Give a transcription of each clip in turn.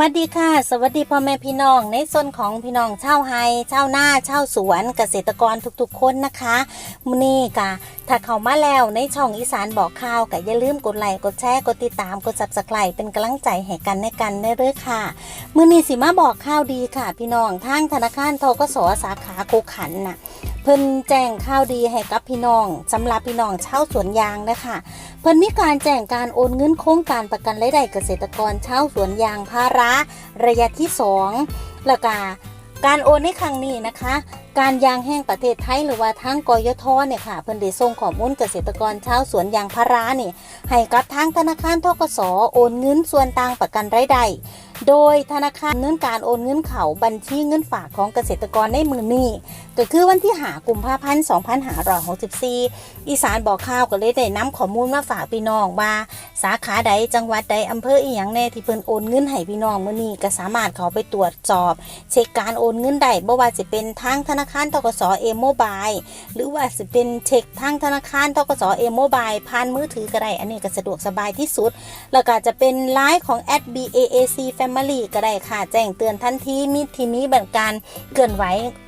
วัสดีค่ะ สวัสดีพ่อแม่พี่น้อง ในส่วนของพี่น้องเช่าไฮเช่าวนาเช่าสวนเกษตรกรทุกๆ คนนะคะมื้อนี้กะถ้าเข้ามาแล้วในช่องอีสานบอกข่าวก็อย่าลืมกดไลค์กดแชร์กดติดตามกด Subscribe เป็นกำลังใจให้กันในกันได้เลยค่ะมื้อนี้สิมาบอกข่าวดีค่ะ พี่น้องทางธนาคารทกสสาขาโกขันน่ะ เพิ่นแจ้งข่าวดีให้กับพี่น้องสำหรับพี่น้องชาวสวนยางนะคะเพิ่นมีการแจ้งการโอนเงินโครงการประกันรายได้เกษตรกรชาวสวนยางพาราระยะที่2แล้วก็การโอนในครั้งนี้นะคะ การยางแห่งประเทศไทยหรือว่าทางกยทเนี่ยค่ะ เพิ่นได้ส่งข้อมูลเกษตรกรชาวสวนยางพารานี่ให้กับทางธนาคารทกสโอนเงินส่วนต่างประกันรายได้ โดยธนาคารเงินการโอนเงินเขาบัญชีเงินฝากของเกษตรกรในมือนี้ก็คือวันที่หากุมภาพันธ์2564อีสานบอกข่าวก็เลยได้นำข้อมูลมาฝากพี่น้องว่า สาขาใดจังหวัดใดอำเภออีหยังแน่ที่เพิ่นโอนเงินให้พี่น้องมือนี้ก็สามารถเข้าไปตรวจสอบ เช็คการโอนเงินได้บ่ว่าจะเป็นทางธนาคารทกสเอโมบายหรือว่าจะเป็นเช็คทางธนาคารทกสเอโมบายผ่านมือถือก็ได้อันนี้ก็สะดวกสบายที่สุด แล้วก็จะเป็นไลน์ของ @baac family มลีก็ได้ค่ะ แจ้งเตือนทันทีมีที่มีบริการเกินไหว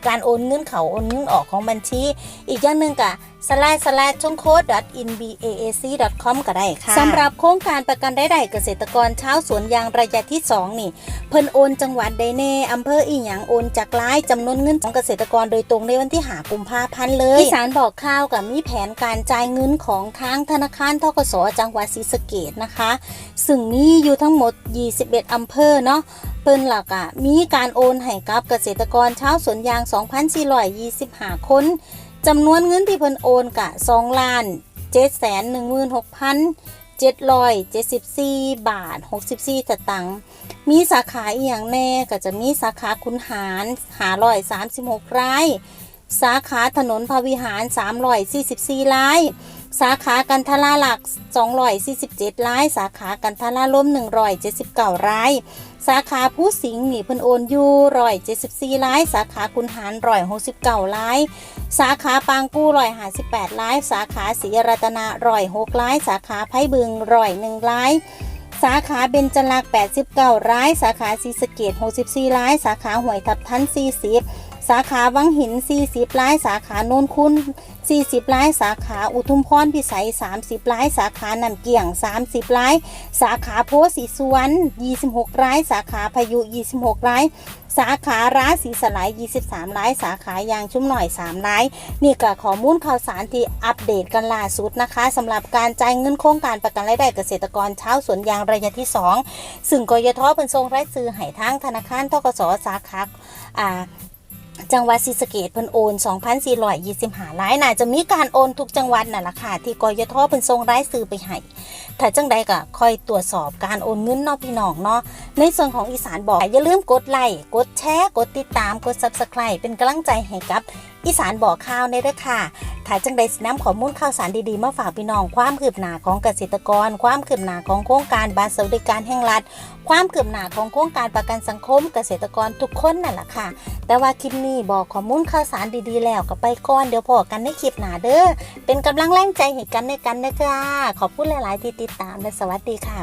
การโอนเงินเขาโอนเงินออกของบัญชี อีกอย่างหนึ่งกะ s l a s l a s ช่องโค้ด inbaac.com ก็ได้ค่ะสำหรับโครงการประกันได้ได้เกษตรกรชาวสวนยางระยะที่ 2 นี่ เพิ่นโอนจังหวัดใดแน่อำเภออีหยังโอนจากรายจำนวนเงินของเกษตรกรโดยตรงในวันที่หากุมภาพันธ์เลยอีสารบอกข่าวกับมีแผนการจ่ายเงินของทางธนาคารทกสจังหวัดศรีสะเกดนะคะ ซึ่งมีอยู่ทั้งหมด 21อำเภอเนาะเปิ้นหลักอะมีการโอนให้กับเกษตรกรชาวสวนยาง 2,425 คน จำนวนเงินที่เพิ่นโอนกะ2ล้าน716,774บาท64สตังค์มีสาขาอีหยังแน่ก็จะมีสาขาคุณหาร536ราย สาขาถนนพวิหาร344ราย สาขากันทลาหลัก 247ราย สาขากันทลาล้ม179ราย สาขาผู้สิงห์นี่เพิ่นโอนอยู่174ราย สาขาคุณหาร169ราย สาขาปางกู้158ราย สาขาศรีรัตนา106ราย สาขาไผ่บึง101รายสาขาเบญจลักษ์89ราย สาขาศรีสะเกด64ราย สาขาหวยทับทัน40 สาขาวังหิน 40รายสาขาโนนคุณ 40รายสาขาอุทุมพรพิสัย 30รายสาขานำเกี่ยง 30รายสาขาโพธิ์ศรีสวรรณ26รายสาขาพายุ 26รายสาขาร้าสีสลาย 23รายสาขายางชุ่มหน่อย 3ราย นี่ก็ข้อมูลข่าวสารที่อัปเดตกันล่าสุดนะคะสำหรับการจ่ายเงินโครงการประกันรายได้เกษตรกรเช้าสวนยางระยะที่ 2 ซึ่งกยทเป็นทรงรายซื้อให้ทางธนาคารทกสสาขาอ่า จังหวัดศรีสะเกดเพิ่นโอน2,425ล้านน่าจะมีการโอนทุกจังหวัดน่ะล่ะค่ะที่กยทเพิ่นส่งรายซื้อไปให้ ถ้าจังใดก็คอยตรวจสอบการโอนเงินนาะพี่น้องเนาะในส่วนของอีสานบอกอย่าลืมกดไลค์กดแชร์กดติดตามกด Subscribe เป็นกำลังใจให้กับอีสานบอกข่าวในเด้อค่ะถ้าจังใดสินำข้อมูลข่าวสารดีๆ มาฝากพี่น้อง ความคืบหน้าของเกษตรกร ความคืบหน้าของโครงการบัตรสวัสดิการแห่งรัฐ ความคืบหน้าของโครงการประกันสังคม เกษตรกรทุกคนนั่นแหละค่ะ แต่ว่าคลิปนี้บอกข้อมูลข่าวสารดีๆ แล้วก็ไปก่อนเดี๋ยวพอกันในคลิปหน้าเด้อ เป็นกำลังแรงใจให้กันในกันนะจ้าขอบคุณหลายๆที่ติดตามและสวัสดีค่ะ